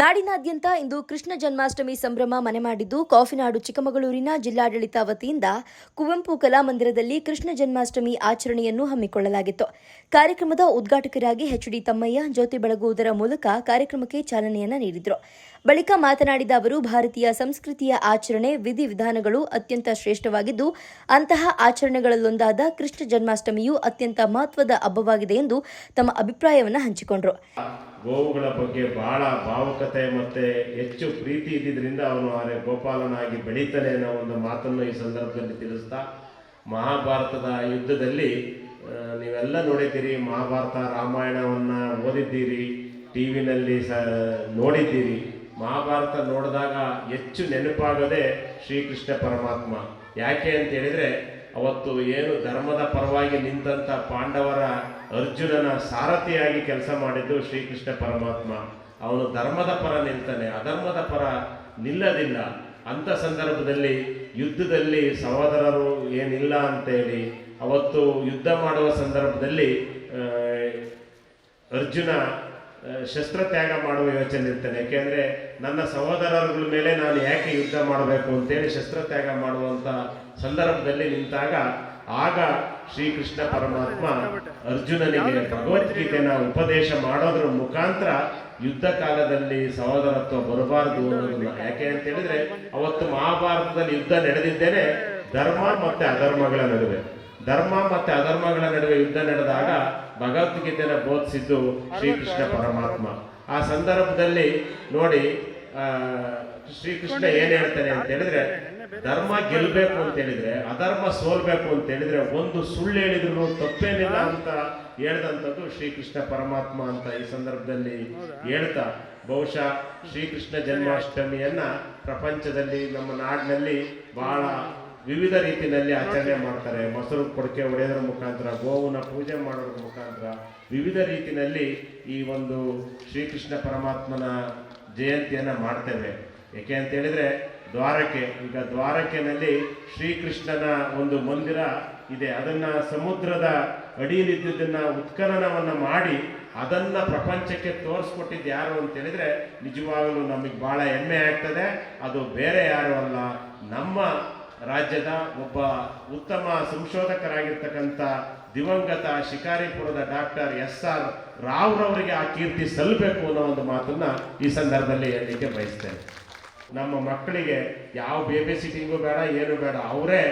ನಾಡಿನಾದ್ಯಂತ ಇಂದು ಕೃಷ್ಣ ಜನ್ಮಾಷ್ಟಮಿ ಸಂಭ್ರಮ ಮನೆ ಮಾಡಿದ್ದು ಕಾಫಿನಾಡು ಚಿಕ್ಕಮಗಳೂರಿನ ಜಿಲ್ಲಾಡಳಿತ ವತಿಯಿಂದ ಕುವೆಂಪು ಕಲಾಮಂದಿರದಲ್ಲಿ ಕೃಷ್ಣ ಜನ್ಮಾಷ್ಟಮಿ ಆಚರಣೆಯನ್ನು ಹಮ್ಮಿಕೊಳ್ಳಲಾಗಿತ್ತು. ಕಾರ್ಯಕ್ರಮದ ಉದ್ಘಾಟಕರಾಗಿ ಎಚ್ಡಿ ತಮ್ಮಯ್ಯ, ಜ್ಯೋತಿ ಬೆಳಗುವುದರ ಮೂಲಕ ಕಾರ್ಯಕ್ರಮಕ್ಕೆ ಚಾಲನೆಯನ್ನು ನೀಡಿದರು. ಬಳಿಕ ಮಾತನಾಡಿದ ಅವರು, ಭಾರತೀಯ ಸಂಸ್ಕೃತಿಯ ಆಚರಣೆ ವಿಧಿವಿಧಾನಗಳು ಅತ್ಯಂತ ಶ್ರೇಷ್ಠವಾಗಿದ್ದು, ಅಂತಹ ಆಚರಣೆಗಳಲ್ಲೊಂದಾದ ಕೃಷ್ಣ ಜನ್ಮಾಷ್ಟಮಿಯು ಅತ್ಯಂತ ಮಹತ್ವದ ಹಬ್ಬವಾಗಿದೆ ಎಂದು ತಮ್ಮ ಅಭಿಪ್ರಾಯವನ್ನು ಹಂಚಿಕೊಂಡರು. ಗೋವುಗಳ ಬಗ್ಗೆ ಬಹಳ ಭಾವುಕತೆ ಮತ್ತೆ ಹೆಚ್ಚು ಪ್ರೀತಿ ಇದ್ದಿದ್ದರಿಂದ ಅವನು ಆರೆ ಗೋಪಾಲನಾಗಿ ಬೆಳೀತಾನೆ ಅನ್ನೋ ಒಂದು ಮಾತನ್ನು ಈ ಸಂದರ್ಭದಲ್ಲಿ ತಿಳಿಸ್ತಾ, ಮಹಾಭಾರತದ ಯುದ್ಧದಲ್ಲಿ ನೀವೆಲ್ಲ ನೋಡಿದ್ದೀರಿ, ಮಹಾಭಾರತ ರಾಮಾಯಣವನ್ನ ಓದಿದ್ದೀರಿ ಟಿ ವಿನಲ್ಲಿ ಸ, ನೋಡಿದ್ದೀರಿ. ಮಹಾಭಾರತ ನೋಡಿದಾಗ ಹೆಚ್ಚು ನೆನಪಾಗದೆ ಶ್ರೀಕೃಷ್ಣ ಪರಮಾತ್ಮ. ಯಾಕೆ ಅಂತ ಹೇಳಿದ್ರೆ, ಅವತ್ತು ಏನು ಧರ್ಮದ ಪರವಾಗಿ ನಿಂತಹ ಪಾಂಡವರ ಅರ್ಜುನನ ಸಾರಥಿಯಾಗಿ ಕೆಲಸ ಮಾಡಿದ್ದು ಶ್ರೀಕೃಷ್ಣ ಪರಮಾತ್ಮ. ಅವನು ಧರ್ಮದ ಪರ ನಿಲ್ತಾನೆ ಅಧರ್ಮದ ಪರ ನಿಲ್ಲದಿಲ್ಲ. ಅಂಥ ಸಂದರ್ಭದಲ್ಲಿ ಯುದ್ಧದಲ್ಲಿ ಸಹೋದರರು ಏನಿಲ್ಲ ಅಂತೇಳಿ ಅವತ್ತು ಯುದ್ಧ ಮಾಡುವ ಸಂದರ್ಭದಲ್ಲಿ ಅರ್ಜುನ ಶಸ್ತ್ರ ತ್ಯಾಗ ಮಾಡುವ ಯೋಚನೆ ಇರ್ತಾನೆ. ಯಾಕೆಂದ್ರೆ ನನ್ನ ಸಹೋದರರುಗಳ ಮೇಲೆ ನಾನು ಯಾಕೆ ಯುದ್ಧ ಮಾಡಬೇಕು ಅಂತೇಳಿ ಶಸ್ತ್ರತ್ಯಾಗ ಮಾಡುವಂಥ ಸಂದರ್ಭದಲ್ಲಿ ನಿಂತಾಗ, ಆಗ ಶ್ರೀಕೃಷ್ಣ ಪರಮಾತ್ಮ ಅರ್ಜುನನಿಗೆ ಭಗವದ್ಗೀತೆನ ಉಪದೇಶ ಮಾಡೋದ್ರ ಮುಖಾಂತರ ಯುದ್ಧ ಕಾಲದಲ್ಲಿ ಸಹೋದರತ್ವ ಬರಬಾರದು ಅನ್ನೋದನ್ನ ಯಾಕೆ ಅಂತ ಹೇಳಿದ್ರೆ, ಅವತ್ತು ಮಹಾಭಾರತದಲ್ಲಿ ಯುದ್ಧ ನಡೆದಿದ್ದೇನೆ, ಧರ್ಮ ಮತ್ತೆ ಅಧರ್ಮಗಳ ನಡುವೆ. ಧರ್ಮ ಮತ್ತೆ ಅಧರ್ಮಗಳ ನಡುವೆ ಯುದ್ಧ ನಡೆದಾಗ ಭಗವದ್ಗೀತೆನ ಬೋಧಿಸಿದ್ದು ಶ್ರೀಕೃಷ್ಣ ಪರಮಾತ್ಮ. ಆ ಸಂದರ್ಭದಲ್ಲಿ ನೋಡಿ ಶ್ರೀಕೃಷ್ಣ ಏನ್ ಹೇಳ್ತಾನೆ ಅಂತ ಹೇಳಿದ್ರೆ ಧರ್ಮ ಗೆಲ್ಬೇಕು ಅಂತ ಹೇಳಿದ್ರೆ ಅಧರ್ಮ ಸೋಲ್ಬೇಕು ಅಂತ ಹೇಳಿದ್ರೆ ಒಂದು ಸುಳ್ಳು ಹೇಳಿದ್ರು ತಪ್ಪೇನಿಲ್ಲ ಅಂತ ಹೇಳ್ದಂಥದ್ದು ಶ್ರೀಕೃಷ್ಣ ಪರಮಾತ್ಮ ಅಂತ ಈ ಸಂದರ್ಭದಲ್ಲಿ ಹೇಳ್ತಾ ಬಹುಶಃ ಶ್ರೀಕೃಷ್ಣ ಜನ್ಮಾಷ್ಟಮಿಯನ್ನ ಪ್ರಪಂಚದಲ್ಲಿ ನಮ್ಮ ನಾಡಿನಲ್ಲಿ ಬಹಳ ವಿವಿಧ ರೀತಿಯಲ್ಲಿ ಆಚರಣೆ ಮಾಡ್ತಾರೆ. ಮೊಸರು ಕೊಡಕೆ ಒಡೆಯೋದ್ರ ಮುಖಾಂತರ ಗೋವನ್ನ ಪೂಜೆ ಮಾಡೋದ್ರ ಮುಖಾಂತರ ವಿವಿಧ ರೀತಿಯಲ್ಲಿ ಈ ಒಂದು ಶ್ರೀಕೃಷ್ಣ ಪರಮಾತ್ಮನ ಜಯಂತಿಯನ್ನ ಮಾಡ್ತೇವೆ. ಏಕೆ ಅಂತ ಹೇಳಿದ್ರೆ ದ್ವಾರಕೆ ಈಗ ದ್ವಾರಕೆನಲ್ಲಿ ಶ್ರೀಕೃಷ್ಣನ ಒಂದು ಮಂದಿರ ಇದೆ. ಅದನ್ನ ಸಮುದ್ರದ ಅಡಿಯಲ್ಲಿದ್ದದನ್ನ ಉತ್ಖನನವನ್ನು ಮಾಡಿ ಅದನ್ನ ಪ್ರಪಂಚಕ್ಕೆ ತೋರಿಸ್ಕೊಟ್ಟಿದ್ದು ಯಾರು ಅಂತ ಹೇಳಿದ್ರೆ ನಿಜವಾಗಲೂ ನಮಗೆ ಬಹಳ ಹೆಮ್ಮೆ ಆಗ್ತದೆ. ಅದು ಬೇರೆ ಯಾರು ಅಲ್ಲ, ನಮ್ಮ ರಾಜ್ಯದ ಒಬ್ಬ ಉತ್ತಮ ಸಂಶೋಧಕರಾಗಿರ್ತಕ್ಕಂಥ ದಿವಂಗತ ಶಿಕಾರಿಪುರದ ಡಾಕ್ಟರ್ ಎಸ್ ಆರ್ ರಾವ್ರವರಿಗೆ ಆ ಕೀರ್ತಿ ಸಲ್ಲಬೇಕು ಅನ್ನೋ ಒಂದು ಮಾತನ್ನ ಈ ಸಂದರ್ಭದಲ್ಲಿ ಹೇಳಲಿಕ್ಕೆ ಬಯಸ್ತೇನೆ. ನಮ್ಮ ಮಕ್ಕಳಿಗೆ ಯಾವ ಬೇಬಿ ಸಿಟಿಂಗು ಬೇಡ, ಏನು ಬೇಡ. ಅವರೇ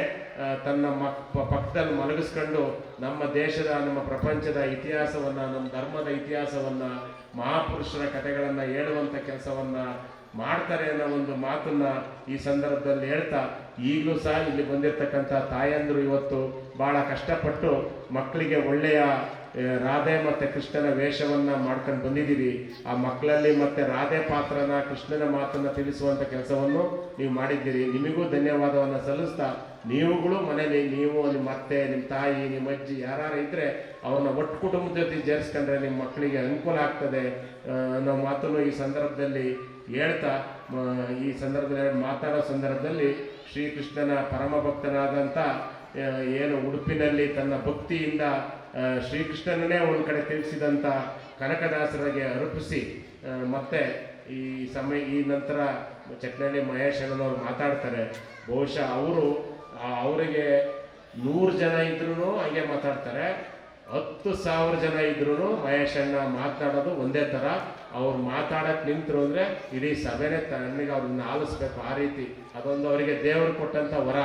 ತನ್ನ ಮಕ್ ಪಕ್ಕದಲ್ಲಿ ಮಲಗಿಸ್ಕೊಂಡು ನಮ್ಮ ದೇಶದ, ನಮ್ಮ ಪ್ರಪಂಚದ ಇತಿಹಾಸವನ್ನ, ನಮ್ಮ ಧರ್ಮದ ಇತಿಹಾಸವನ್ನ, ಮಹಾಪುರುಷರ ಕಥೆಗಳನ್ನ ಹೇಳುವಂತ ಕೆಲಸವನ್ನ ಮಾಡ್ತಾರೆ ಅನ್ನೋ ಒಂದು ಮಾತನ್ನ ಈ ಸಂದರ್ಭದಲ್ಲಿ ಹೇಳ್ತಾ, ಈಗಲೂ ಸಹ ಇಲ್ಲಿ ಬಂದಿರತಕ್ಕಂಥ ತಾಯಂದರು ಇವತ್ತು ಬಹಳ ಕಷ್ಟಪಟ್ಟು ಮಕ್ಕಳಿಗೆ ಒಳ್ಳೆಯ ರಾಧೆ ಮತ್ತೆ ಕೃಷ್ಣನ ವೇಷವನ್ನ ಮಾಡ್ಕೊಂಡು ಬಂದಿದ್ದೀರಿ. ಆ ಮಕ್ಕಳಲ್ಲಿ ಮತ್ತೆ ರಾಧೆ ಪಾತ್ರನ ಕೃಷ್ಣನ ಮಾತನ್ನ ತಿಳಿಸುವಂತ ಕೆಲಸವನ್ನು ನೀವು ಮಾಡಿದ್ದೀರಿ. ನಿಮಗೂ ಧನ್ಯವಾದವನ್ನ ಸಲ್ಲಿಸ್ತಾ, ನೀವುಗಳು ಮನೇಲಿ, ನೀವು, ನಿಮ್ಮ ಅತ್ತೆ, ನಿಮ್ಮ ತಾಯಿ, ನಿಮ್ಮ ಅಜ್ಜಿ ಯಾರು ಇದ್ದರೆ ಅವ್ರನ್ನ ಒಟ್ಟು ಕುಟುಂಬದ ಜೊತೆ ಸೇರಿಸ್ಕೊಂಡ್ರೆ ನಿಮ್ಮ ಮಕ್ಕಳಿಗೆ ಅನುಕೂಲ ಆಗ್ತದೆ. ಅನ್ನೋ ಮಾತನ್ನು ಈ ಸಂದರ್ಭದಲ್ಲಿ ಹೇಳ್ತಾ ಈ ಸಂದರ್ಭದಲ್ಲಿ ಮಾತಾಡೋ ಸಂದರ್ಭದಲ್ಲಿ ಶ್ರೀಕೃಷ್ಣನ ಪರಮ ಭಕ್ತನಾದಂಥ ಏನು ಉಡುಪಿನಲ್ಲಿ ತನ್ನ ಭಕ್ತಿಯಿಂದ ಆ, ಶ್ರೀಕೃಷ್ಣನನ್ನೇ ಒಂದು ಕಡೆ ತಿಳಿಸಿದಂಥ ಕನಕದಾಸರಿಗೆ ಅರ್ಪಿಸಿ ಮತ್ತೆ ಈ ಸಮಯ ಈ ನಂತರ ಚಟ್ನಳ್ಳಿ ಮಹೇಶ್ ಅನ್ನೋರು ಮಾತಾಡ್ತಾರೆ. ಬಹುಶಃ ಅವರು ಅವರಿಗೆ ನೂರು ಜನ ಇದ್ರೂ ಹಾಗೆ ಮಾತಾಡ್ತಾರೆ. ಹತ್ತು ಸಾವಿರ ಜನ ಇದ್ರು ಮಹೇಶ್ ಅಣ್ಣ ಒಂದೇ ಥರ. ಅವ್ರು ಮಾತಾಡೋಕ್ಕೆ ನಿಂತರು ಅಂದರೆ ಇಡೀ ಸಭೆನೇ ತಣ್ಣಗೆ ಅವ್ರನ್ನ ಆಲಿಸ್ಬೇಕು ಆ ರೀತಿ. ಅದೊಂದು ಅವರಿಗೆ ದೇವರು ಕೊಟ್ಟಂಥ ವರ.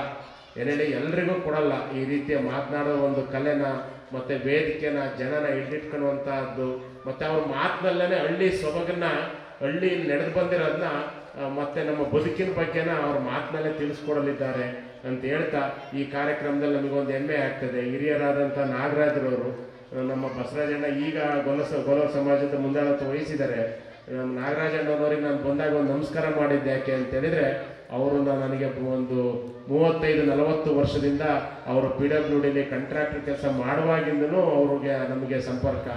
ಏನೇಳಿ ಎಲ್ರಿಗೂ ಕೊಡಲ್ಲ ಈ ರೀತಿಯ ಮಾತನಾಡೋ ಒಂದು ಕಲೆನ ಮತ್ತೆ ವೇದಿಕೆನ ಜನನ ಹಿಡಿದಿಟ್ಕೊಳ್ಳುವಂತಹದ್ದು ಮತ್ತೆ ಅವ್ರ ಮಾತಿನಲ್ಲೇ ಹಳ್ಳಿ ಸೊಬಗನ್ನ ಹಳ್ಳಿ ನಡೆದು ಬಂದಿರೋದನ್ನ ಮತ್ತೆ ನಮ್ಮ ಬದುಕಿನ ಬಗ್ಗೆನ ಅವ್ರ ಮಾತಿನಲ್ಲೇ ತಿಳಿಸ್ಕೊಡಲಿದ್ದಾರೆ ಅಂತ ಹೇಳ್ತಾ ಈ ಕಾರ್ಯಕ್ರಮದಲ್ಲಿ ನಮಗೊಂದು ಹೆಮ್ಮೆ ಆಗ್ತದೆ. ಹಿರಿಯರಾದಂಥ ನಾಗರಾಜರವರು ನಮ್ಮ ಬಸವರಾಜಣ್ಣ ಈಗ ಗೊಲಸ ಗೊಲ ಸಮಾಜದ ಮುಂದಾಳತ್ವ ವಹಿಸಿದ್ದಾರೆ. ನಮ್ಮ ನಾಗರಾಜಣ್ಣನವ್ರಿಗೆ ನಾನು ಬಂದಾಗ ಒಂದು ನಮಸ್ಕಾರ ಮಾಡಿದ್ದೆ ಯಾಕೆ ಅಂತ ಹೇಳಿದ್ರೆ, ಅವರು ನನಗೆ ಒಂದು ಮೂವತ್ತೈದು ನಲವತ್ತು ವರ್ಷದಿಂದ ಅವರು ಪಿ ಡಬ್ಲ್ಯೂ ಡಿಲಿ ಕಾಂಟ್ರಾಕ್ಟರ್ ಕೆಲಸ ಮಾಡುವಾಗಿಂದನೂ ಅವ್ರಿಗೆ ನಮಗೆ ಸಂಪರ್ಕ.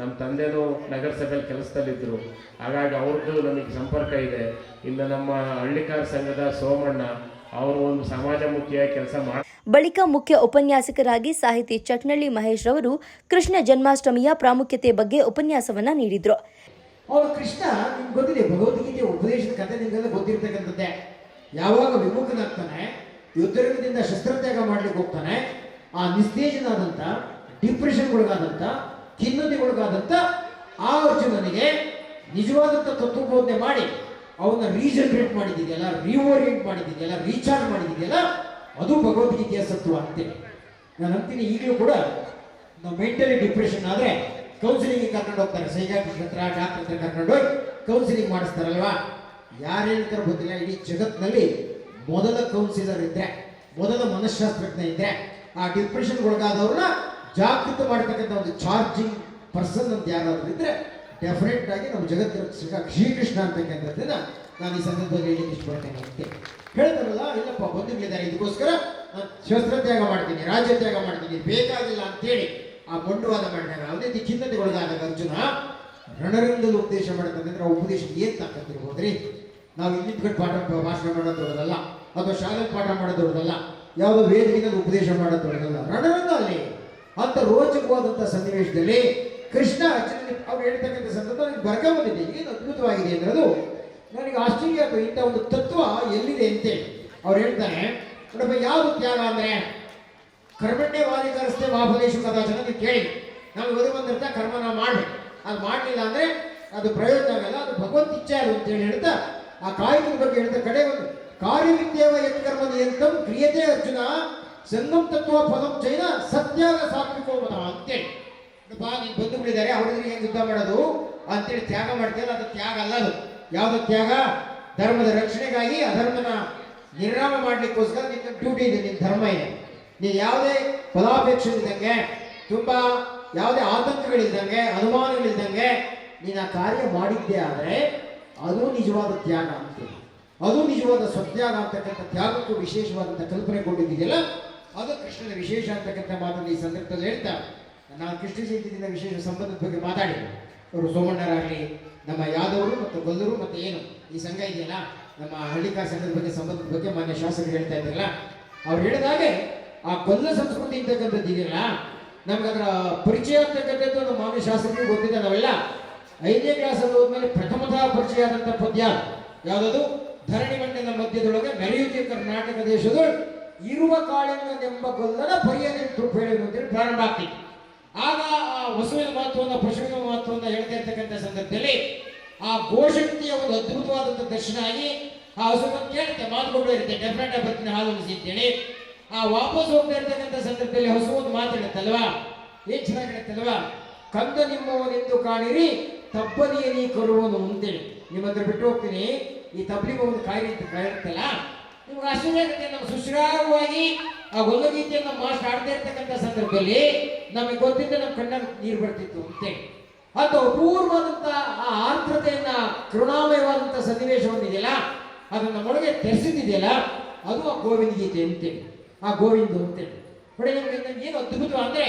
ನಮ್ಮ ತಂದೆನೂ ನಗರಸಭೆಯಲ್ಲಿ ಕೆಲಸದಲ್ಲಿದ್ದರು. ಹಾಗಾಗಿ ಅವ್ರದ್ದು ನಮಗೆ ಸಂಪರ್ಕ ಇದೆ. ಇನ್ನು ನಮ್ಮ ಹಳ್ಳಿಕಾರ ಸಂಘದ ಸೋಮಣ್ಣ ಅವರು ಒಂದು ಸಮಾಜಮುಖಿಯಾಗಿ ಕೆಲಸ ಮಾಡಿ ಬಳಿಕ ಮುಖ್ಯ ಉಪನ್ಯಾಸಕರಾಗಿ ಸಾಹಿತಿ ಚಟ್ನಳ್ಳಿ ಮಹೇಶ್ ರವರು ಕೃಷ್ಣ ಜನ್ಮಾಷ್ಟಮಿಯ ಪ್ರಾಮುಖ್ಯತೆ ಬಗ್ಗೆ ಉಪನ್ಯಾಸವನ್ನ ನೀಡಿದ್ರು. ಅವರು ಕೃಷ್ಣ ನಿಮ್ಗೆ ಗೊತ್ತಿದೆ ಭಗವದ್ಗೀತೆ ಉಪದೇಶದ ಕಥೆ ನಿಮಗೆಲ್ಲ ಗೊತ್ತಿರ್ತಕ್ಕಂಥದ್ದೇ. ಯಾವಾಗ ವಿಮುಖನಾಗ್ತಾನೆ ಯುದ್ಧರಂಗದಿಂದ ಶಸ್ತ್ರತ್ಯಾಗ ಮಾಡ್ಲಿಕ್ಕೆ ಹೋಗ್ತಾನೆ. ಆ ನಿಸ್ತೇಜನಾದಂಥ ಡಿಪ್ರೆಷನ್ಗೊಳಗಾದಂಥ ಒಳಗಾದಂತ ಆ ಅರ್ಜುನನಿಗೆ ನಿಜವಾದಂಥ ತತ್ವಬೋಧನೆ ಮಾಡಿ ಅವನ್ನ ರೀಜನರೇಟ್ ಮಾಡಿದ್ದಿದೆಯಲ್ಲ ರಿಓರಿಯೆಂಟ್ ಮಾಡಿದಿದೆಯಲ್ಲ ರೀಚಾರ್ಜ್ ಮಾಡಿದ್ದಿದೆಯಲ್ಲ ಅದು ಭಗವದ್ಗೀತೆಯ ಸತ್ವ ಅಂತೇಳಿ ನಾನು ಅಂತೀನಿ ಈಗಲೂ ಕೂಡ ನಾವು ಮೆಂಟಲಿ ಡಿಪ್ರೆಷನ್ ಆದರೆ ಕೌನ್ಸಿಲಿಂಗ್ ಕರ್ಕೊಂಡು ಹೋಗ್ತಾರೆ. ಸೈಕಾಟ್ರಿಸ್ಟ್ ಹತ್ರ, ಡಾಕ್ಟರ್ ಹತ್ರ ಕರ್ಕೊಂಡು ಹೋಗಿ ಕೌನ್ಸಿಲಿಂಗ್ ಮಾಡಿಸ್ತಾರಲ್ವಾ? ಯಾರು ಗೊತ್ತಿಲ್ಲ, ಇಡೀ ಜಗತ್ತಿನಲ್ಲಿ ಮೊದಲ ಕೌನ್ಸಿಲರ್ ಇದ್ರೆ, ಮೊದಲ ಮನಃಶಾಸ್ತ್ರಜ್ಞ ಇದ್ರೆ, ಆ ಡಿಪ್ರೆಷನ್ ಒಳಗಾದವ್ರನ್ನ ಜಾಗೃತ ಮಾಡ್ತಕ್ಕಂಥ ಒಂದು ಚಾರ್ಜಿಂಗ್ ಪರ್ಸನ್ ಅಂತ ಯಾರಾದ್ರೂ ಇದ್ರೆ ಡೆಫಿನೆಟ್ ಆಗಿ ನಮ್ಮ ಜಗತ್ತಿನ ಶ್ರೀ- ಶ್ರೀಕೃಷ್ಣ ಅಂತಕ್ಕಂಥದ್ದನ್ನ ನಾನು ಈ ಸಂದರ್ಭದಲ್ಲಿ ಹೇಳಲಿಕ್ಕೆ ಇಷ್ಟಪಡ್ತೇನೆ ಅಂತ ಹೇಳ್ತಾರಲ್ಲ, ಇಲ್ಲಪ್ಪ, ಬಂಧುಗಳಿದ್ದಾರೆ, ಇದಕ್ಕೋಸ್ಕರ ನಾನು ಶಸ್ತ್ರತ್ಯಾಗ ಮಾಡ್ತೀನಿ, ರಾಜ್ಯ ತ್ಯಾಗ ಮಾಡ್ತೀನಿ, ಬೇಕಾಗಿಲ್ಲ ಅಂತೇಳಿ ಆ ಬಂಡುವಾದ ಮಾಡಿದಾಗ, ಅದೇ ರೀತಿ ಖಿನ್ನತೆಗೊಳಗಾದಾಗ ಅರ್ಜುನ ರಣರಂಗದಲ್ಲಿ ಉಪದೇಶ ಮಾಡ್ತಕ್ಕಂದ್ರೆ ಆ ಉಪದೇಶ ಏನ್ ತಾಕತ್ತಿರ್ಬೋದ್ರಿ? ನಾವು ಇಲ್ಲಿ ನಿಂತ್ಕೊಂಡು ಪಾಠ ಭಾಷಣ ಮಾಡೋದೊಳಗಲ್ಲ ಅಥವಾ ಶಾಲೆಯಲ್ಲಿ ಪಾಠ ಮಾಡೋದೊಳಗಲ್ಲ ಯಾವುದೋ ವೇದಿಕೆಯಲ್ಲಿ ಉಪದೇಶ ಮಾಡೋದೊಳಗಲ್ಲ ರಣರಂಗ ಅಲ್ಲಿ. ಅಂತ ರೋಚಕವಾದಂಥ ಸನ್ನಿವೇಶದಲ್ಲಿ ಕೃಷ್ಣ ಅರ್ಜುನ ಅವ್ರು ಹೇಳ್ತಕ್ಕಂಥ ಸಂದರ್ಭ ನನಗೆ ಬರ್ಕ ಬಂದಿದೆ. ಏನು ಅದ್ಭುತವಾಗಿದೆ ಅನ್ನೋದು ನನಗೆ ಆಶ್ಚರ್ಯ ಆಯ್ತು ಇಂಥ ಒಂದು ತತ್ವ ಎಲ್ಲಿದೆ ಅಂತೇಳಿ ಅವ್ರು ಹೇಳ್ತಾರೆ, ನೋಡಪ್ಪ, ಯಾವುದು ತ್ಯಾಗ ಅಂದ್ರೆ? ಕರ್ಮಣ್ಯ ವಾದಿಕರಿಸ್ತೆ ವಾಫಲೇಶು ಕದಾಚನ ನೀವು ಕೇಳಿ. ನಮಗೆ ಒದಗಿ ಬಂದಿರ್ತ ಕರ್ಮ ನಾವು ಮಾಡಬೇಕು. ಅದು ಮಾಡಲಿಲ್ಲ ಅಂದರೆ ಅದು ಪ್ರಯೋಜನ ಆಗಲ್ಲ, ಅದು ಭಗವಂತ ಇಚ್ಛೆ ಅದು ಅಂತೇಳಿ ಹೇಳ್ತಾ ಆ ಕಾಯಕದ ಬಗ್ಗೆ ಹೇಳಿದ ಕಡೆ ಒಂದು, ಕಾರ್ಯವಿದ್ಯೇವ ಯತ್ಕರ್ಮ ಎಂತಂ ಕ್ರಿಯತೆ ಅರ್ಜುನ ಸಂಗಮ್ ತತ್ವ ಫಲಂ ಚೈನ, ಸತ್ಯಾಗ ಸಾತ್ವಿಕೋ ಮತ ಅಂತೇಳಿ. ಬಾ ನೀನು ಬಿಟ್ಟಿದ್ದಾರೆ ಅವ್ರಿಗೆ ಏನು ಯುದ್ಧ ಮಾಡೋದು? ಅಂತೇಳಿ ತ್ಯಾಗ ಮಾಡ್ತೀಯಲ್ಲ, ಅದು ತ್ಯಾಗ ಅಲ್ಲ ಅದು. ಯಾವ್ದು ತ್ಯಾಗ? ಧರ್ಮದ ರಕ್ಷಣೆಗಾಗಿ ಅಧರ್ಮನ ನಿರ್ನಾಮ ಮಾಡ್ಲಿಕ್ಕೋಸ್ಕರ ನಿನ್ನ ಡ್ಯೂಟಿ ಇದೆ, ನಿನ್ನ ಧರ್ಮ ಇದೆ. ನೀನು ಯಾವುದೇ ಫಲಾಪೇಕ್ಷೆ ಇದ್ದಂಗೆ ತುಂಬ ಯಾವುದೇ ಆತಂಕಗಳಿದ್ದಂಗೆ ಅನುಮಾನಗಳಿದ್ದಂಗೆ ನೀನು ಆ ಕಾರ್ಯ ಮಾಡಿದ್ದೆ ಆದರೆ ಅದು ನಿಜವಾದ ತ್ಯಾಗ ಅಂತ. ಅದು ನಿಜವಾದ ಸ್ವತ್ಯಾಗ ಅಂತಕ್ಕಂಥ ತ್ಯಾಗಕ್ಕೂ ವಿಶೇಷವಾದಂಥ ಕಲ್ಪನೆ ಕೊಟ್ಟಿದ್ದೀಯಲ್ಲ ಅದು ಕೃಷ್ಣನ ವಿಶೇಷ ಅಂತಕ್ಕಂಥ ಮಾತನ್ನು ಈ ಸಂದರ್ಭದಲ್ಲಿ ಹೇಳ್ತಾ ನಾನು ಕೃಷ್ಣ ಜಯಂತಿಯಿಂದ ವಿಶೇಷ ಸಂಬಂಧದ ಬಗ್ಗೆ ಮಾತಾಡಿ ಅವರು ಸೋಮಣ್ಣರಾಗಲಿ, ನಮ್ಮ ಯಾದವರು ಮತ್ತು ಗೊಲ್ಲರು ಮತ್ತು ಏನು, ಈ ಸಂಘ ಇದೆಯಲ್ಲ, ನಮ್ಮ ಹಳ್ಳಿಕಾರ ಸಂಘದ ಬಗ್ಗೆ ಸಂಬಂಧದ ಬಗ್ಗೆ ಮಾನ್ಯ ಶಾಸಕರು ಹೇಳ್ತಾ ಇದ್ದಾರಲ್ಲ, ಅವ್ರು ಹೇಳಿದಾಗೆ ಆ ಗೊಲ್ಲ ಸಂಸ್ಕೃತಿ ಅಂತಕ್ಕಂಥದ್ದು ಇದೆಯಲ್ಲ, ನಮ್ಗೆ ಅದರ ಪರಿಚಯ ಅಂತಕ್ಕಂಥದ್ದು ಮಾನ್ಯ ಶಾಸಕರಿಗೆ ಗೊತ್ತಿದೆ ನಾವೆಲ್ಲ. ಐದನೇ ಕ್ಲಾಸಲ್ಲಿ ಹೋದ್ಮೇಲೆ ಪ್ರಥಮತಃ ಪರಿಚಯ ಆದಂಥ ಪದ್ಯ ಯಾವುದದು? ಧರಣಿ ಮಣ್ಣಿನ ಮಧ್ಯದೊಳಗೆ ಮೆರೆಯುತ್ತೆ ಕರ್ನಾಟಕ ದೇಶದ ಇರುವ ಕಾಳಿಂಗನೆಂಬ ಗೊಲ್ಲನ ಪರಿಯನೆ ಹೇಳುವುದು ಅಂತೇಳಿ ಪ್ರಾರಂಭ ಆಗ್ತಿತ್ತು. ಆಗ ಆ ವಸುವಿನ ಮಹತ್ವವನ್ನು ಪಶುವಿನ ಮಹತ್ವವನ್ನು ಹೇಳ್ತಾ ಇರ್ತಕ್ಕಂಥ ಸಂದರ್ಭದಲ್ಲಿ ಆ ಗೋಶಕ್ತಿಯ ಒಂದು ಅದ್ಭುತವಾದಂಥ ದರ್ಶನ ಆಗಿ ಆ ಹಸುವನ್ನು ಕೇಳುತ್ತೆ ಮಾತುಗಳು ಇರುತ್ತೆ. ಡೆಫಿನೆಟ್ ಆಗಿ ಬರ್ತೀನಿ, ಹಾಲು ಅಂತೇಳಿ. ಆ ವಾಪಸ್ ಹೋಗ್ತಾ ಇರ್ತಕ್ಕಂಥ ಸಂದರ್ಭದಲ್ಲಿ ಹಸು ಒಂದು ಮಾತಾಡುತ್ತಲ್ವಾ ಏನ್ ಚೆನ್ನಾಗಿರುತ್ತಲ್ವಾ? ಕಂದ ನಿಮ್ಮವನೆಂದು ಕಾಣಿರಿ ತಬ್ಬನಿಯ ನೀ ಕರುವನು ಅಂತೇಳಿ. ನಿಮ್ಮ ಹತ್ರ ಬಿಟ್ಟು ಹೋಗ್ತೀನಿ. ಈ ತಬ್ಲಿಗೆ ಒಂದು ಕಾಯಿಲೆ ಕಾಯಿರ್ತಲ್ಲ ನಿಮ್ಗೆ ಆಶ್ಚರ್ಯ ಆಗುತ್ತೆ ನಮ್ಮ ಸುಶ್ರಾರವಾಗಿ ಆ ಗೀತೆಯನ್ನು ಮಾಸ್ಟ್ ಆಡ್ತಾ ಇರ್ತಕ್ಕಂಥ ಸಂದರ್ಭದಲ್ಲಿ ನಮಗೆ ಗೊತ್ತಿದ್ದ ನಮ್ಮ ಕಣ್ಣಲ್ಲಿ ನೀರು ಬರ್ತಿತ್ತು ಅಂತೇಳಿ. ಅದು ಅಪೂರ್ವವಾದಂಥ ಆ ಆರ್ದ್ರತೆಯನ್ನ ಕರುಣಾಮಯವಾದಂಥ ಒಂದಿದೆಯಲ್ಲ ಅದು ನಮ್ಮೊಳಗೆ ತೆರೆಸಿದೆಯಲ್ಲ ಅದು ಆ ಗೋವಿಂದ ಗೀತೆ ಅಂತೇಳಿ. ಆ ಗೋವಿಂದ ಅಂತೇಳಿ. ನೋಡಿ ನಮಗೆ ಏನು ಅದ್ಭುತ ಅಂದ್ರೆ,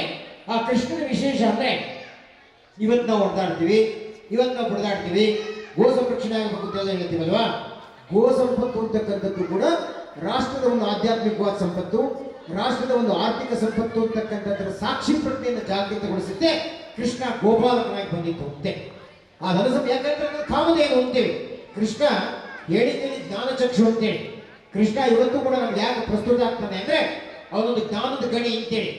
ಆ ಕೃಷ್ಣನ ವಿಶೇಷ ಅಂದರೆ, ಇವತ್ತು ನಾವು ಹೊಡೆದಾಡ್ತೀವಿ ಇವತ್ತು ನಾವು ಹೊಡೆದಾಡ್ತೀವಿ ಗೋ ಸಂರಕ್ಷಣೆ ಆಗಬೇಕು ಅಂತ ಹೇಳ್ತೀವಲ್ವಾ? ಗೋ ಸಂಪತ್ತು ಅಂತಕ್ಕಂಥದ್ದು ಕೂಡ ರಾಷ್ಟ್ರದ ಒಂದು ಆಧ್ಯಾತ್ಮಿಕವಾದ ಸಂಪತ್ತು, ರಾಷ್ಟ್ರದ ಒಂದು ಆರ್ಥಿಕ ಸಂಪತ್ತು ಅಂತಕ್ಕಂಥದ್ರ ಸಾಕ್ಷಿ ಪ್ರಜ್ಞೆಯನ್ನು ಜಾಗೃತಗೊಳಿಸುತ್ತೆ ಕೃಷ್ಣ ಗೋಪಾಲಕನಾಗಿ ಬಂದಿತ್ತು ಅಂತೆ. ಆ ಧನಸಂ ಯಾಕಂದ್ರೆ ಕಾಮಧೇನು ಅಂತೇವೆ ಕೃಷ್ಣ ಹೇಳಿದ್ದೇನೆ ಜ್ಞಾನ ಜ್ಞಾನಚಕ್ಷು ಅಂತೇಳಿ ಕೃಷ್ಣ ಇವತ್ತು ಕೂಡ ನಮ್ಗೆ ಯಾಕೆ ಪ್ರಸ್ತುತ ಆಗ್ತಾನೆ ಅಂದ್ರೆ ಅವನೊಂದು ಜ್ಞಾನದ ಗಣಿ ಅಂತೇಳಿ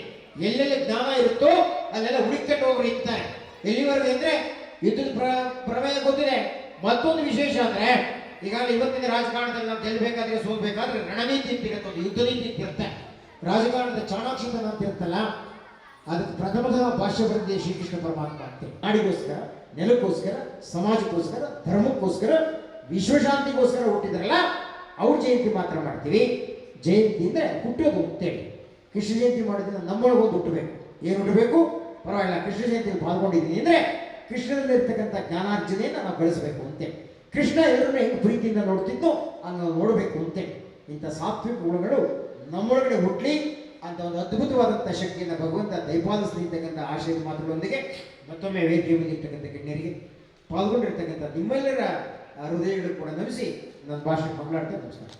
ಎಲ್ಲೆಲ್ಲಿ ಜ್ಞಾನ ಇರುತ್ತೋ ಅಲ್ಲೆಲ್ಲ ಹುಡುಕೊಂಡು ಹೋಗ್ರಿ ಇರ್ತಾರೆ ಎಲ್ಲಿವರೆಗೆ ಅಂದ್ರೆ ಯುದ್ಧದ ಪ್ರ, ಪ್ರಮೇಯ ಗೊತ್ತಿದೆ. ಮತ್ತೊಂದು ವಿಶೇಷ ಅಂದ್ರೆ, ಈಗಾಗಲೇ ಇವತ್ತಿನ ರಾಜಕಾರಣದಲ್ಲಿ ನಾವು ಗೆಲ್ಲಬೇಕಾದ್ರೆ ಸೋಲ್ಬೇಕಾದ್ರೆ ರಣನೀತಿ ಅಂತ ಇರುತ್ತೆ ಒಂದು ಯುದ್ಧ ನೀತಿ ಅಂತ ಇರುತ್ತೆ ರಾಜಕಾರಣದ ಚಾಣಾಕ್ಷತನ ಅಂತ ಇರುತ್ತಲ್ಲ ಅದಕ್ಕೆ ಪ್ರಥಮದ ಭಾಷ್ಯ ಬರೆದಿದೆ ಶ್ರೀಕೃಷ್ಣ ಪರಮಾತ್ಮ ಅಂತ. ನಾಡಿಗೋಸ್ಕರ, ನೆಲಕ್ಕೋಸ್ಕರ, ಸಮಾಜಕ್ಕೋಸ್ಕರ, ಧರ್ಮಕ್ಕೋಸ್ಕರ, ವಿಶ್ವಶಾಂತಿಗೋಸ್ಕರ ಹುಟ್ಟಿದ್ರಲ್ಲ, ಅವ್ರ ಜಯಂತಿ ಮಾತ್ರ ಮಾಡ್ತೀವಿ. ಜಯಂತಿ ಅಂದ್ರೆ ಹುಟ್ಟೋದು ಅಂತೇಳಿ. ಕೃಷ್ಣ ಜಯಂತಿ ಮಾಡೋದ್ರಿಂದ ನಮ್ಮೊಳಗೆ ಒಂದು ಹುಟ್ಟಬೇಕು. ಏನು ಹುಟ್ಟಬೇಕು? ಪರವಾಗಿಲ್ಲ, ಕೃಷ್ಣ ಜಯಂತಿಯಲ್ಲಿ ಪಾಲ್ಗೊಂಡಿದ್ದೀನಿ ಅಂದ್ರೆ ಕೃಷ್ಣದಲ್ಲಿರ್ತಕ್ಕಂಥ ಜ್ಞಾನಾರ್ಜನೆಯನ್ನು ನಾವು ಬೆಳೆಸಬೇಕು ಅಂತೆ. ಕೃಷ್ಣ ಎಲ್ಲರನ್ನ ಹೆಂಗೆ ಪ್ರೀತಿಯಿಂದ ನೋಡ್ತಿದ್ದೋ ಅದನ್ನು ನೋಡಬೇಕು ಅಂತೆ. ಇಂಥ ಸಾತ್ವಿಕ ಗುಣಗಳು ನಮ್ಮೊಳಗಡೆ ಹುಟ್ಲಿ ಅಂತ ಒಂದು ಅದ್ಭುತವಾದಂಥ ಶಕ್ತಿಯನ್ನು ಭಗವಂತ ದಯಪಾಲಿಸಲಿ ಇರ್ತಕ್ಕಂಥ ಆಶಯದ ಮಾತುಗಳೊಂದಿಗೆ ಮತ್ತೊಮ್ಮೆ ವೇದಿಕೆ ಬಂದಿರ್ತಕ್ಕಂಥ ಗಣ್ಯರಿಗೆ ಪಾಲ್ಗೊಂಡಿರ್ತಕ್ಕಂಥ ನಿಮ್ಮೆಲ್ಲರ ಹೃದಯಗಳು ಕೂಡ ನಮಿಸಿ ನನ್ನ ಭಾಷೆ ಕೊಂಡಾಡ್ತಾ ನಮಸ್ಕಾರ.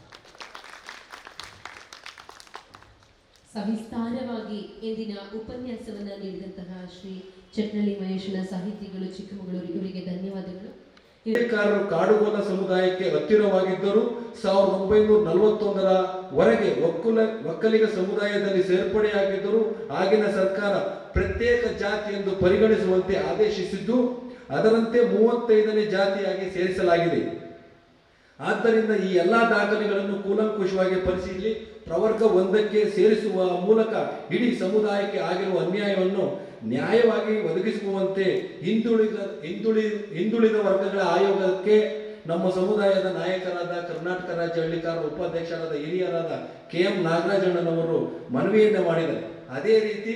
ಸವಿಸ್ತಾರವಾಗಿ ಇಂದಿನ ಉಪನ್ಯಾಸವನ್ನ ನೀಡಿದಂತಹ ಶ್ರೀ ಚಟ್ನಳ್ಳಿ ಮಹೇಶನ ಸಾಹಿತಿಗಳು, ಚಿಕ್ಕಮಗಳೂರು ಇವರಿಗೆ ಧನ್ಯವಾದಗಳು. ಕಾಡುಗೋಲ ಸಮುದಾಯಕ್ಕೆ ಹತ್ತಿರವಾಗಿದ್ದರು ಸಾವಿರದ ಒಂಬೈನೂರ ನಲವತ್ತೊಂದರ ವರೆಗೆ ಒಕ್ಕುಲ, ಒಕ್ಕಲಿಗ ಸಮುದಾಯದಲ್ಲಿ ಸೇರ್ಪಡೆಯಾಗಿದ್ದರು ಆಗಿನ ಸರ್ಕಾರ ಪ್ರತ್ಯೇಕ ಜಾತಿ ಎಂದು ಪರಿಗಣಿಸುವಂತೆ ಆದೇಶಿಸಿದ್ದು, ಅದರಂತೆ ಮೂವತ್ತೈದನೇ ಜಾತಿಯಾಗಿ ಸೇರಿಸಲಾಗಿದೆ. ಆದ್ದರಿಂದ ಈ ಎಲ್ಲಾ ದಾಖಲೆಗಳನ್ನು ಕೂಲಂಕುಷವಾಗಿ ಪರಿಶೀಲಿ ಪ್ರವರ್ಗ ಒಂದಕ್ಕೆ ಸೇರಿಸುವ ಮೂಲಕ ಇಡೀ ಸಮುದಾಯಕ್ಕೆ ಆಗಿರುವ ಅನ್ಯಾಯವನ್ನು ನ್ಯಾಯವಾಗಿ ಒದಗಿಸುವಂತೆ ಹಿಂದುಳಿದ ಹಿಂದುಳಿ ಹಿಂದುಳಿದ ವರ್ಗಗಳ ಆಯೋಗಕ್ಕೆ ನಮ್ಮ ಸಮುದಾಯದ ನಾಯಕರಾದ ಕರ್ನಾಟಕ ರಾಜ್ಯ ಹಳ್ಳಿಕಾರ ಉಪಾಧ್ಯಕ್ಷರಾದ ಹಿರಿಯರಾದ ಕೆ ಎಂ ನಾಗರಾಜಣ್ಣನವರು ಮನವಿಯನ್ನು ಮಾಡಿದರು ಅದೇ ರೀತಿ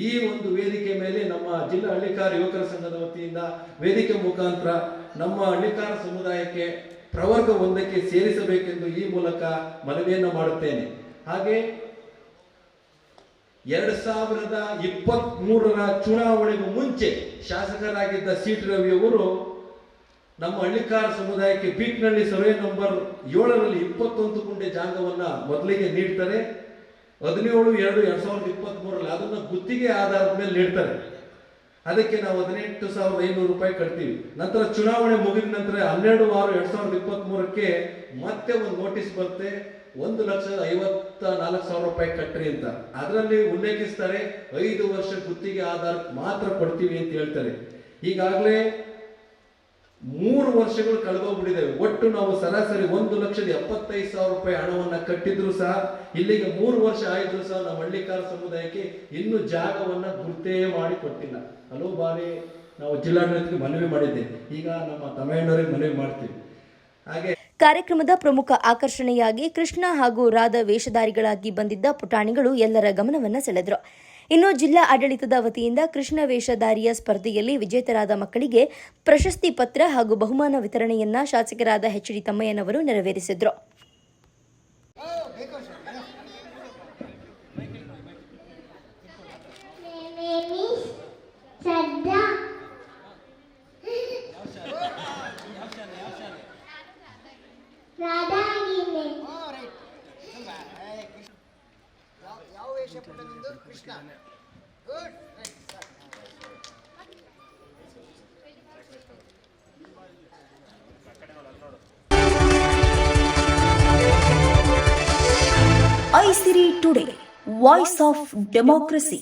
ಈ ಒಂದು ವೇದಿಕೆ ಮೇಲೆ ನಮ್ಮ ಜಿಲ್ಲಾ ಹಳ್ಳಿಕಾರ ಯುವಕರ ಸಂಘದ ವತಿಯಿಂದ ವೇದಿಕೆ ಮುಖಾಂತರ ನಮ್ಮ ಹಳ್ಳಿಕಾರ ಸಮುದಾಯಕ್ಕೆ ಪ್ರವರ್ಗ ಒಂದಕ್ಕೆ ಸೇರಿಸಬೇಕೆಂದು ಈ ಮೂಲಕ ಮನವಿಯನ್ನು ಮಾಡುತ್ತೇನೆ. ಹಾಗೆ ಎರಡ್ ಸಾವಿರದ ಇಪ್ಪತ್ತ್ ಮೂರರ ಚುನಾವಣೆಗೂ ಮುಂಚೆ ಶಾಸಕರಾಗಿದ್ದ ಸೀತಾ ರವಿ ಅವರು ನಮ್ಮ ಹಳ್ಳಿಕಾರ ಸಮುದಾಯಕ್ಕೆ ಬೀಟ್ನಳ್ಳಿ ಸರ್ವೆ ನಂಬರ್ ಏಳರಲ್ಲಿ ಇಪ್ಪತ್ತೊಂದು ಗುಂಟೆ ಜಾಗವನ್ನು ಮೊದಲಿಗೆ ನೀಡ್ತಾರೆ. ಹದಿನೇಳು, ಎರಡು, ಎರಡ್ ಸಾವಿರದ ಇಪ್ಪತ್ತ್ ಮೂರರಲ್ಲಿ ಅದನ್ನ ಗುತ್ತಿಗೆ ಆಧಾರದ ಮೇಲೆ ನೀಡ್ತಾರೆ. ಅದಕ್ಕೆ ನಾವು ಹದಿನೆಂಟು ಸಾವಿರದ ಐನೂರು ರೂಪಾಯಿ ಕಟ್ತೀವಿ. ನಂತರ ಚುನಾವಣೆ ಮುಗಿದ ನಂತರ ಹನ್ನೆರಡು ಆರು ಎರಡ್ ಸಾವಿರದ ಇಪ್ಪತ್ತ್ ಮೂರಕ್ಕೆ ಮತ್ತೆ ಒಂದು ನೋಟಿಸ್ ಬರುತ್ತೆ. ಒಂದು ಲಕ್ಷದ ಐವತ್ತ ನಾಲ್ಕು ಸಾವಿರ ರೂಪಾಯಿ ಕಟ್ಟ್ರಿ ಅಂತ. ಅದರಲ್ಲಿ ಉಲ್ಲೇಖಿಸ್ತಾರೆ, ಐದು ವರ್ಷ ಗುತ್ತಿಗೆ ಆಧಾರ ಮಾತ್ರ ಕೊಡ್ತೀವಿ ಅಂತ ಹೇಳ್ತಾರೆ. ಈಗಾಗಲೇ ಮೂರು ವರ್ಷಗಳು ಕಳೆದೋಗ್ಬಿಟ್ಟಿದ್ದೇವೆ. ಒಟ್ಟು ನಾವು ಸರಾಸರಿ ಒಂದು ಲಕ್ಷದ ಎಪ್ಪತ್ತೈದು ಸಾವಿರ ರೂಪಾಯಿ ಹಣವನ್ನ ಕಟ್ಟಿದ್ರು ಸಹ, ಇಲ್ಲಿಗೆ ಮೂರು ವರ್ಷ ಆಯ್ತು ಸಹ ನಮ್ಮ ಹಳ್ಳಿಕಾರ ಸಮುದಾಯಕ್ಕೆ ಇನ್ನು ಜಾಗವನ್ನ ಗುರ್ತೇ ಮಾಡಿ ಕೊಟ್ಟಿಲ್ಲ. ಹಲವು ಬಾರಿ, ನಾವು ಜಿಲ್ಲಾಡಳಿತಕ್ಕೆ ಮನವಿ ಮಾಡಿದ್ದೆ. ಈಗ ನಮ್ಮ ತಮಿಳುನವರಿಗೆ ಮನವಿ ಮಾಡ್ತೀವಿ. ಹಾಗೆ ಕಾರ್ಯಕ್ರಮದ ಪ್ರಮುಖ ಆಕರ್ಷಣೆಯಾಗಿ ಕೃಷ್ಣ ಹಾಗೂ ರಾಧ ವೇಷಧಾರಿಗಳಾಗಿ ಬಂದಿದ್ದ ಪುಟಾಣಿಗಳು ಎಲ್ಲರ ಗಮನವನ್ನ ಸೆಳೆದರು. ಇನ್ನು ಜಿಲ್ಲಾ ಆಡಳಿತದ ವತಿಯಿಂದ ಕೃಷ್ಣ ವೇಷಧಾರಿಯ ಸ್ಪರ್ಧೆಯಲ್ಲಿ ವಿಜೇತರಾದ ಮಕ್ಕಳಿಗೆ ಪ್ರಶಸ್ತಿ ಪತ್ರ ಹಾಗೂ ಬಹುಮಾನ ವಿತರಣೆಯನ್ನ ಶಾಸಕರಾದ ಎಚ್ ಡಿ ತಮ್ಮಯ್ಯನವರು ನೆರವೇರಿಸಿದ್ರು. ನಿಂದು Krishna good Aisiri today voice of democracy